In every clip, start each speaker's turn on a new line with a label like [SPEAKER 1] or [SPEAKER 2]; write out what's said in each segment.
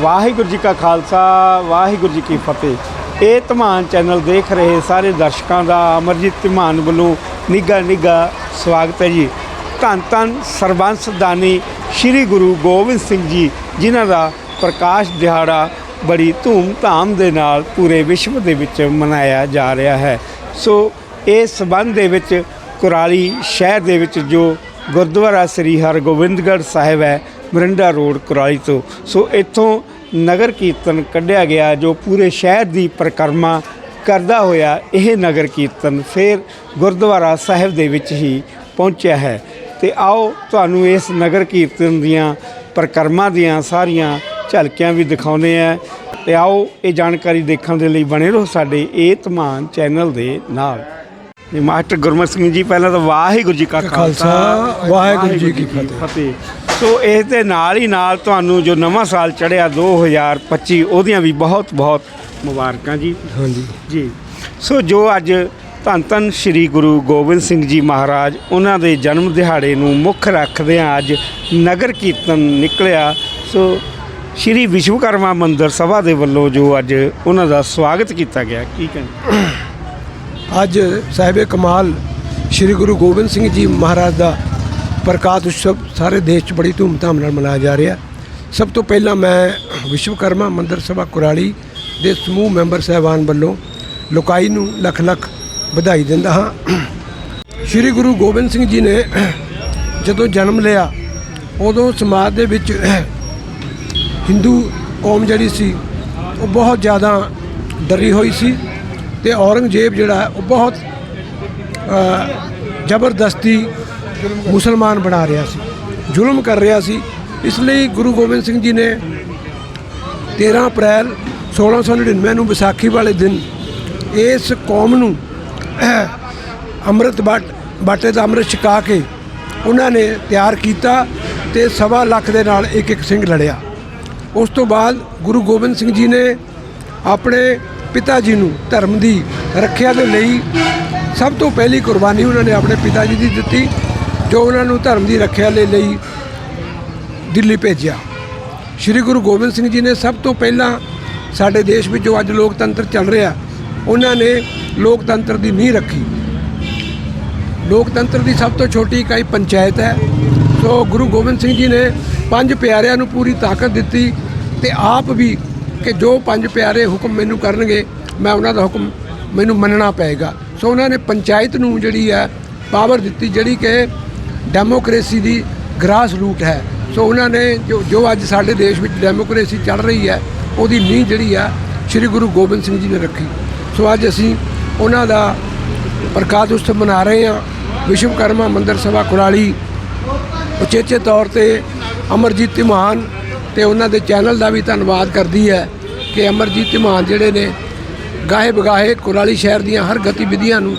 [SPEAKER 1] ਵਾਹਿਗੁਰੂ ਜੀ ਕਾ ਖਾਲਸਾ, ਵਾਹਿਗੁਰੂ ਜੀ ਕੀ ਫਤਿਹ। ਇਹ ਧਮਾਨ ਚੈਨਲ ਦੇਖ ਰਹੇ ਸਾਰੇ ਦਰਸ਼ਕਾਂ ਦਾ ਅਮਰਜੀਤ ਧਮਾਨ ਵੱਲੋਂ ਨਿੱਘਾ ਨਿੱਘਾ ਸਵਾਗਤ ਹੈ ਜੀ। ਧੰਨ ਧੰਨ ਸਰਬੰਸ ਦਾਨੀ ਸ੍ਰੀ ਗੁਰੂ ਗੋਬਿੰਦ ਸਿੰਘ ਜੀ, ਜਿਨ੍ਹਾਂ ਦਾ ਪ੍ਰਕਾਸ਼ ਦਿਹਾੜਾ ਬੜੀ ਧੂਮ-ਧਾਮ ਦੇ ਨਾਲ ਪੂਰੇ ਵਿਸ਼ਵ ਦੇ ਵਿੱਚ ਮਨਾਇਆ ਜਾ ਰਿਹਾ ਹੈ। ਸੋ ਇਸ ਸਬੰਧ ਦੇ ਵਿੱਚ ਕੁਰਾਲੀ ਸ਼ਹਿਰ ਦੇ ਵਿੱਚ ਜੋ ਗੁਰਦੁਆਰਾ ਸ੍ਰੀ ਹਰਗੋਬਿੰਦਗੜ੍ਹ ਸਾਹਿਬ ਹੈ ਮਰਿੰਡਾ ਰੋਡ ਕੁਰਾਲੀ ਤੋਂ। ਸੋ ਇੱਥੋਂ ਨਗਰ ਕੀਰਤਨ ਕੱਢਿਆ ਗਿਆ ਜੋ ਪੂਰੇ ਸ਼ਹਿਰ ਦੀ ਪਰਿਕਰਮਾ ਕਰਦਾ ਹੋਇਆ ਇਹ ਨਗਰ ਕੀਰਤਨ ਫਿਰ ਗੁਰਦੁਆਰਾ ਸਾਹਿਬ ਦੇ ਵਿੱਚ ਹੀ ਪਹੁੰਚਿਆ ਹੈ। ਤੇ ਆਓ ਤੁਹਾਨੂੰ ਇਸ ਨਗਰ ਕੀਰਤਨ ਦੀਆਂ ਪਰਿਕਰਮਾ ਦੀਆਂ ਸਾਰੀਆਂ ਝਲਕੀਆਂ ਵੀ ਦਿਖਾਉਂਦੇ ਆ ਤੇ ਆਓ ਇਹ ਜਾਣਕਾਰੀ ਦੇਖਣ ਦੇ ਲਈ ਬਣੇ ਰਹੋ ਸਾਡੇ ਧਮਾਨ ਚੈਨਲ ਦੇ ਨਾਲ। ਮਾਸਟਰ ਗੁਰਮਤ ਸਿੰਘ ਜੀ ਪਹਿਲਾਂ ਤਾਂ ਵਾਹਿਗੁਰੂ ਜੀ ਕਾ ਖਾਲਸਾ
[SPEAKER 2] ਵਾਹਿਗੁਰੂ ਜੀ ਕੀ
[SPEAKER 1] ਫਤਿਹ। ਸੋ ਇਸ ਦੇ ਨਾਲ ਹੀ ਨਾਲ ਤੁਹਾਨੂੰ ਜੋ ਨਵਾਂ ਸਾਲ ਚੜ੍ਹਿਆ 2025 ਉਹਦੀਆਂ ਵੀ ਬਹੁਤ ਬਹੁਤ ਮੁਬਾਰਕਾਂ ਜੀ।
[SPEAKER 2] ਹਾਂਜੀ।
[SPEAKER 1] ਜੀ। ਸੋ ਜੋ ਅੱਜ ਧੰਨ ਧੰਨ ਸ੍ਰੀ ਗੁਰੂ ਗੋਬਿੰਦ ਸਿੰਘ ਜੀ ਮਹਾਰਾਜ ਉਹਨਾਂ ਦੇ ਜਨਮ ਦਿਹਾੜੇ ਨੂੰ ਮੁੱਖ ਰੱਖਦਿਆਂ ਅੱਜ ਨਗਰ ਕੀਰਤਨ ਨਿਕਲਿਆ। ਸੋ ਸ੍ਰੀ ਵਿਸ਼ਵਕਰਮਾ ਮੰਦਿਰ ਸਭਾ ਦੇ ਵੱਲੋਂ ਜੋ ਅੱਜ ਉਹਨਾਂ ਦਾ ਸਵਾਗਤ ਕੀਤਾ ਗਿਆ ਕੀ ਕਹਿੰਦੇ?
[SPEAKER 2] ਅੱਜ ਸਾਹਿਬੇ ਕਮਾਲ ਸ੍ਰੀ ਗੁਰੂ ਗੋਬਿੰਦ ਸਿੰਘ ਜੀ ਮਹਾਰਾਜ ਦਾ ਪ੍ਰਕਾਸ਼ ਉਤਸਵ ਸਾਰੇ ਦੇਸ਼ 'ਚ ਬੜੀ ਧੂਮਧਾਮ ਨਾਲ ਮਨਾਇਆ ਜਾ ਰਿਹਾ। ਸਭ ਤੋਂ ਪਹਿਲਾਂ ਮੈਂ ਵਿਸ਼ਵਕਰਮਾ ਮੰਦਰ ਸਭਾ ਕੁਰਾਲੀ ਦੇ ਸਮੂਹ ਮੈਂਬਰ ਸਹਿਬਾਨ ਵੱਲੋਂ ਲੋਕਾਈ ਨੂੰ ਲੱਖ ਲੱਖ ਵਧਾਈ ਦਿੰਦਾ ਹਾਂ। ਸ੍ਰੀ ਗੁਰੂ ਗੋਬਿੰਦ ਸਿੰਘ ਜੀ ਨੇ ਜਦੋਂ ਜਨਮ ਲਿਆ, ਉਦੋਂ ਸਮਾਜ ਦੇ ਵਿੱਚ ਹਿੰਦੂ ਕੌਮ ਜਿਹੜੀ ਸੀ, ਉਹ ਬਹੁਤ ਜ਼ਿਆਦਾ ਡਰੀ ਹੋਈ ਸੀ ਤੇ ਔਰੰਗਜ਼ੇਬ ਜਿਹੜਾ ਉਹ ਬਹੁਤ ਜ਼ਬਰਦਸਤੀ ਮੁਸਲਮਾਨ ਬਣਾ ਰਿਹਾ ਸੀ, ਜ਼ੁਲਮ ਕਰ ਰਿਹਾ ਸੀ। ਇਸ ਲਈ ਗੁਰੂ ਗੋਬਿੰਦ ਸਿੰਘ ਜੀ ਨੇ 13 ਅਪ੍ਰੈਲ 1699 ਨੂੰ ਵਿਸਾਖੀ ਵਾਲੇ ਦਿਨ ਇਸ ਕੌਮ ਨੂੰ ਅੰਮ੍ਰਿਤ ਬਾਟ ਬਾਟੇ ਦਾ ਅੰਮ੍ਰਿਤ ਛਕਾ ਕੇ ਉਹਨਾਂ ਨੇ ਤਿਆਰ ਕੀਤਾ ਤੇ ਸਵਾ ਲੱਖ ਦੇ ਨਾਲ ਇੱਕ ਇੱਕ ਸਿੰਘ ਲੜਿਆ। ਉਸ ਤੋਂ ਬਾਅਦ ਗੁਰੂ ਗੋਬਿੰਦ ਸਿੰਘ ਜੀ ਨੇ ਆਪਣੇ ਪਿਤਾ ਜੀ ਨੂੰ ਧਰਮ ਦੀ ਰੱਖਿਆ ਦੇ ਲਈ ਸਭ ਤੋਂ ਪਹਿਲੀ ਕੁਰਬਾਨੀ ਉਹਨਾਂ ਨੇ ਆਪਣੇ ਪਿਤਾ ਜੀ ਦੀ ਦਿੱਤੀ। ਜੋ ਉਹਨਾਂ ਨੂੰ ਧਰਮ ਦੀ ਰੱਖਿਆ ਦੇ ਲਈ ਦਿੱਲੀ ਭੇਜਿਆ। ਸ੍ਰੀ ਗੁਰੂ ਗੋਬਿੰਦ ਸਿੰਘ ਜੀ ਨੇ ਸਭ ਤੋਂ ਪਹਿਲਾਂ ਸਾਡੇ ਦੇਸ਼ ਵਿੱਚ ਜੋ ਅੱਜ ਲੋਕਤੰਤਰ ਚੱਲ ਰਿਹਾ, ਉਹਨਾਂ ਨੇ ਲੋਕਤੰਤਰ ਦੀ ਨੀਂਹ ਰੱਖੀ। ਲੋਕਤੰਤਰ ਦੀ ਸਭ ਤੋਂ ਛੋਟੀ ਇਕਾਈ ਪੰਚਾਇਤ ਹੈ। ਸੋ ਗੁਰੂ ਗੋਬਿੰਦ ਸਿੰਘ ਜੀ ਨੇ ਪੰਜ ਪਿਆਰਿਆਂ ਨੂੰ ਪੂਰੀ ਤਾਕਤ ਦਿੱਤੀ ਤੇ ਆਪ ਵੀ ਕਿ ਜੋ ਪੰਜ ਪਿਆਰੇ ਹੁਕਮ ਮੈਨੂੰ ਕਰਨਗੇ, ਮੈਂ ਉਹਨਾਂ ਦਾ ਹੁਕਮ ਮੈਨੂੰ ਮੰਨਣਾ ਪਏਗਾ। ਸੋ ਉਹਨਾਂ ਨੇ ਪੰਚਾਇਤ ਨੂੰ ਜਿਹੜੀ ਹੈ ਪਾਵਰ ਦਿੱਤੀ, ਜਿਹੜੀ ਕਿ ਡੈਮੋਕ੍ਰੇਸੀ ਦੀ ਗ੍ਰਾਸ ਰੂਟ ਹੈ। ਸੋ ਉਹਨਾਂ ਨੇ ਜੋ ਜੋ ਅੱਜ ਸਾਡੇ ਦੇਸ਼ ਵਿੱਚ ਡੈਮੋਕ੍ਰੇਸੀ ਚੱਲ ਰਹੀ ਹੈ, ਉਹਦੀ ਨੀਂਹ ਜਿਹੜੀ ਆ ਸ੍ਰੀ ਗੁਰੂ ਗੋਬਿੰਦ ਸਿੰਘ ਜੀ ਨੇ ਰੱਖੀ। ਸੋ ਅੱਜ ਅਸੀਂ ਉਹਨਾਂ ਦਾ ਪ੍ਰਕਾਸ਼ ਉਤਸਵ ਮਨਾ ਰਹੇ ਹਾਂ। ਵਿਸ਼ਵਕਰਮਾ ਮੰਦਿਰ ਸਭਾ ਕੁਰਾਲੀ ਉਚੇਚੇ ਤੌਰ ਤੇ ਅਮਰਜੀਤ ਧੀਮਾਨ ਤੇ ਉਹਨਾਂ ਦੇ ਚੈਨਲ ਦਾ ਵੀ ਧੰਨਵਾਦ ਕਰਦੀ ਹੈ ਕਿ ਅਮਰਜੀਤ ਧੀਮਾਨ ਜਿਹੜੇ ਨੇ ਗਾਹੇ ਬਗਾਹੇ ਕੁਰਾਲੀ ਸ਼ਹਿਰ ਦੀਆਂ ਹਰ ਗਤੀਵਿਧੀਆਂ ਨੂੰ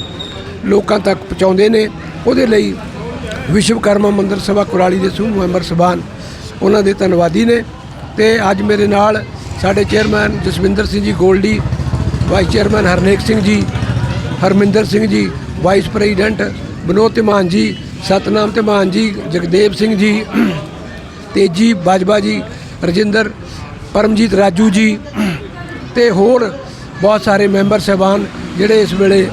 [SPEAKER 2] ਲੋਕਾਂ ਤੱਕ ਪਹੁੰਚਾਉਂਦੇ ਨੇ। ਉਹਦੇ ਲਈ ਵਿਸ਼ਵਕਰਮਾ ਮੰਦਿਰ ਸਭਾ ਕੁਰਾਲੀ ਦੇ ਸਮੂਹ ਮੈਂਬਰ ਸਭਾਨ ਉਹਨਾਂ ਦੇ ਧੰਨਵਾਦੀ ਨੇ ਤੇ ਅੱਜ ਮੇਰੇ ਨਾਲ ਸਾਡੇ chairman Jaswinder Singh ji Goldy, vice chairman Harnek Singh ji, Harminder Singh ਜੀ, ਵਾਈਸ ਪ੍ਰੈਜ਼ੀਡੈਂਟ ਵਿਨੋਦ ਧਮਾਨ ਜੀ, ਸਤਨਾਮ ਧਮਾਨ ਜੀ, ਜਗਦੇਵ ਸਿੰਘ ਜੀ ਤੇਜੀ ਬਾਜਵਾ ਜੀ, ਰਜਿੰਦਰ, ਪਰਮਜੀਤ ਰਾਜੂ ਜੀ ਤੇ ਹੋਰ ਬਹੁਤ ਸਾਰੇ ਮੈਂਬਰ ਸਹਿਬਾਨ ਜਿਹੜੇ ਇਸ ਵੇਲੇ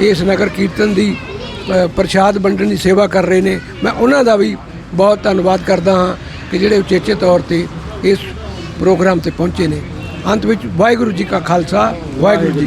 [SPEAKER 2] ਇਸ ਨਗਰ ਕੀਰਤਨ ਦੀ ਪ੍ਰਸ਼ਾਦ ਵੰਡਣ ਦੀ ਸੇਵਾ ਕਰ ਰਹੇ ਨੇ। ਮੈਂ ਉਹਨਾਂ ਦਾ ਵੀ ਬਹੁਤ ਧੰਨਵਾਦ ਕਰਦਾ ਹਾਂ ਕਿ ਜਿਹੜੇ ਉਚੇਚੇ ਤੌਰ ਤੇ ਇਸ ਪ੍ਰੋਗਰਾਮ ਤੇ ਪਹੁੰਚੇ ਨੇ। ਅੰਤ ਵਿੱਚ ਵਾਹਿਗੁਰੂ ਜੀ ਕਾ ਖਾਲਸਾ, ਵਾਹਿਗੁਰੂ ਜੀ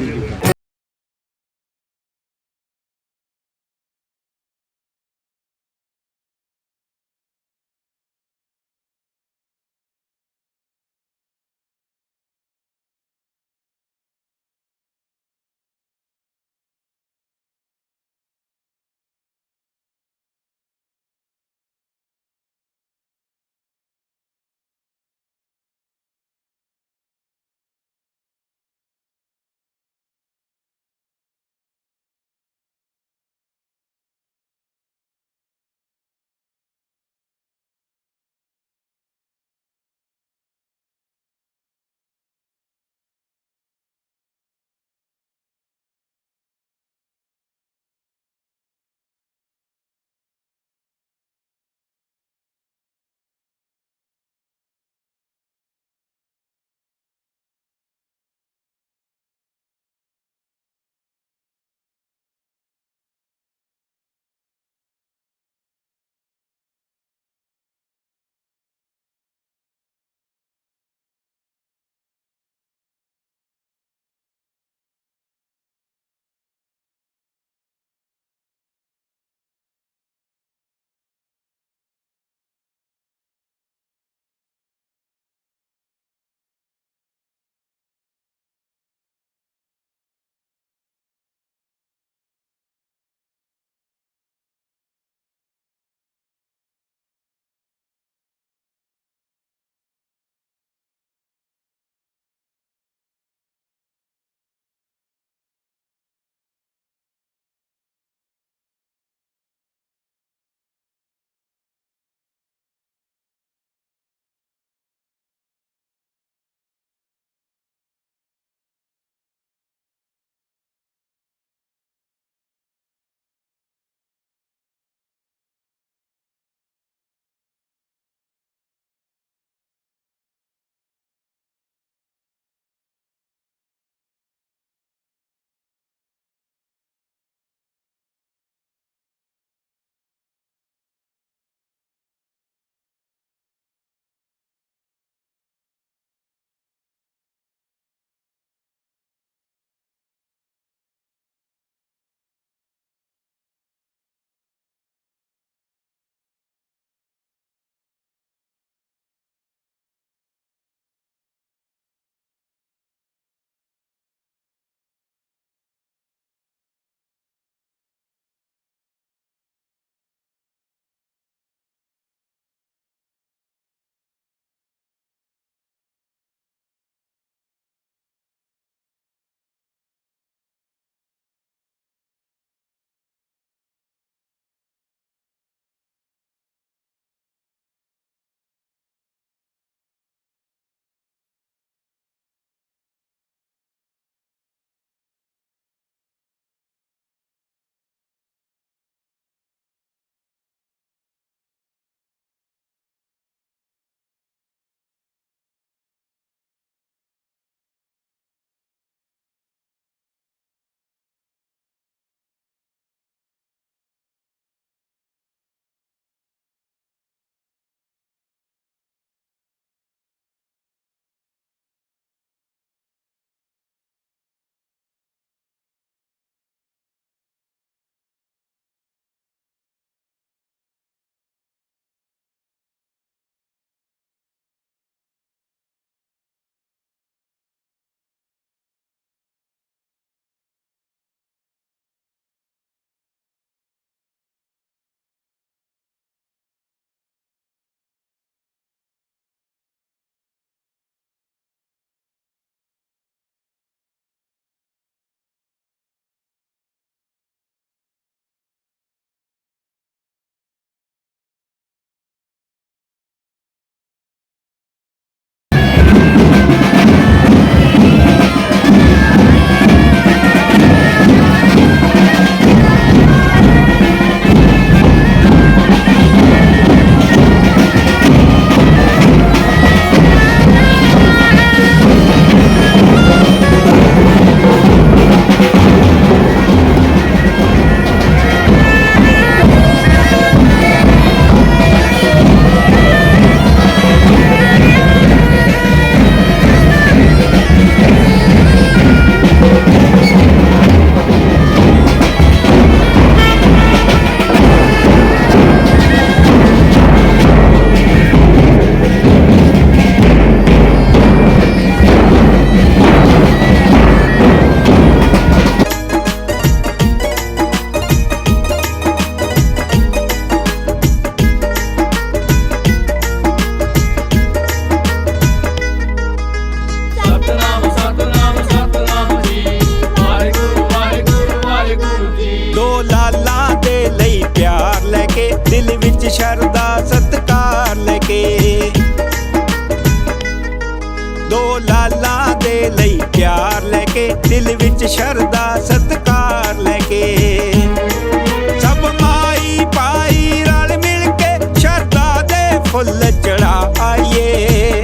[SPEAKER 3] ਫੁੱਲ ਚੜਾ ਆਈਏ।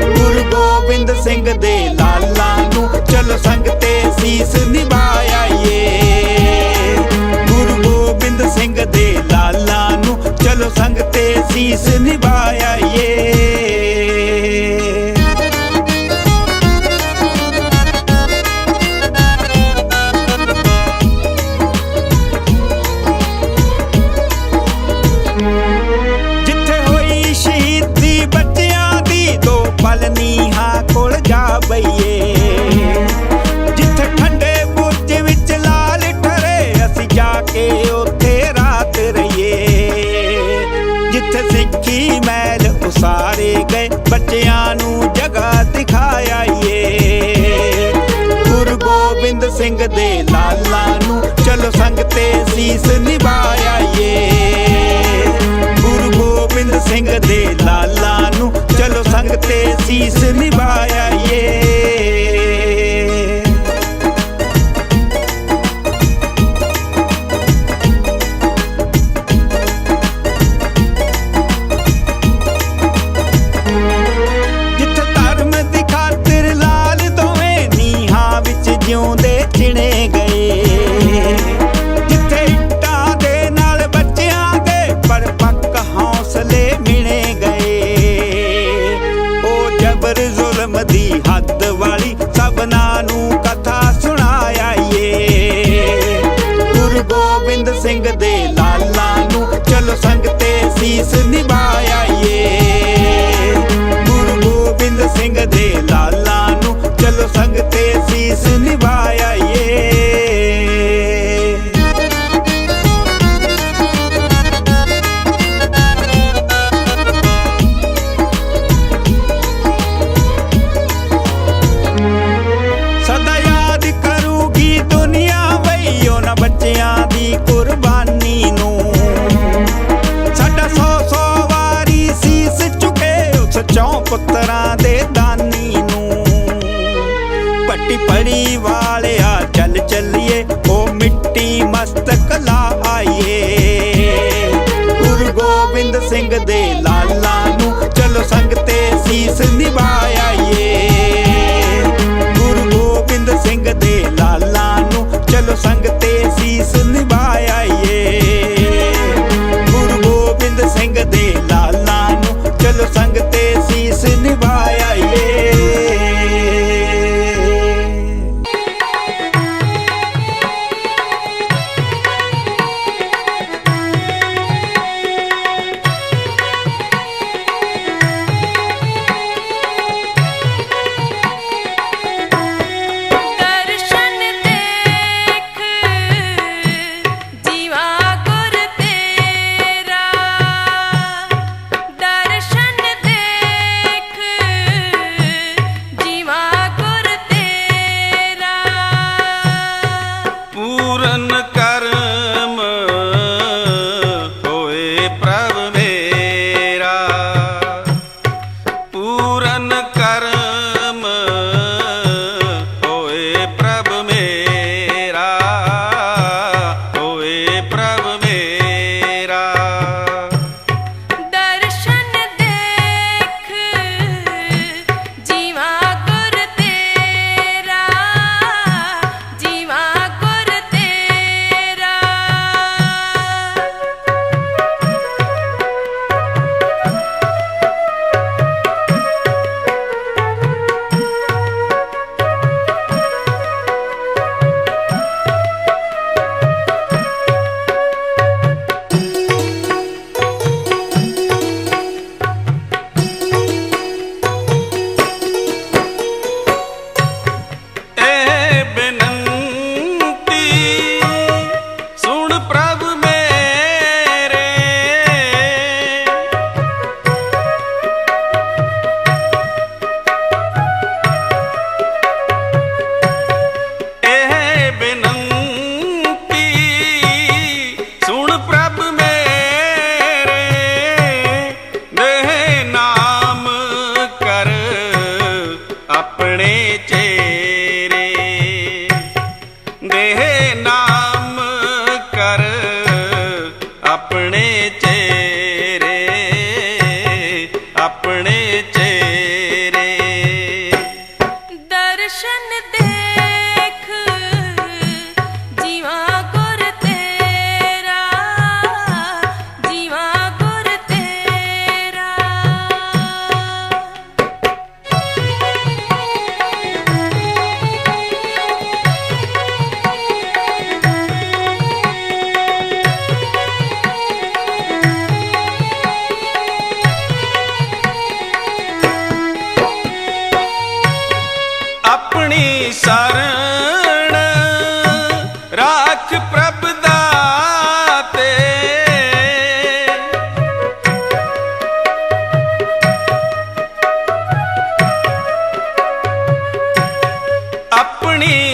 [SPEAKER 3] ਗੁਰੂ ਗੋਬਿੰਦ ਸਿੰਘ ਦੇ ਲਾਲਾਂ ਨੂੰ ਚਲੋ ਸੰਗ ਤੇ ਸੀਸ ਨਿਭਾਈਏ ਗੁਰੂ ਗੋਬਿੰਦ ਸਿੰਘ ਦੇ ਲਾਲਾਂ ਨੂੰ ਚਲੋ ਸੰਗ ਤੇ ਸੀਸ ਨਿਭਾ ਬਈਏ ਜਿੱਥੇ ਠੰਡੇ ਵਿੱਚ ਲਾਲ ਠਰੇ, ਅਸੀਂ ਜਾ ਕੇ ਜਿੱਥੇ ਸਿੱਖੀ ਉਸਾਰੇ ਜਗ੍ਹਾ ਦਿਖਾਇਆ ਗੁਰੂ ਗੋਬਿੰਦ ਸਿੰਘ ਦੇ ਲਾਲਾਂ ਨੂੰ ਚਲੋ ਸੰਗ ਸੀਸ ਨਿਭਾਇਆ ਗੁਰੂ ਗੋਬਿੰਦ ਸਿੰਘ ਦੇ ਲਾਲਾਂ ਨੂੰ ਚਲੋ ਸੰਗ ਸੀਸ ਨਿਭਾਇਆ ਇਸ ਨਿਭਾਇਆ ਏ ਗੁਰੂ ਗੋਬਿੰਦ ਸਿੰਘ ਦੇ ਲਾਲਾ ਨੂੰ ਚਲੋ ਸੰਗ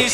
[SPEAKER 4] ਆਪਣੀ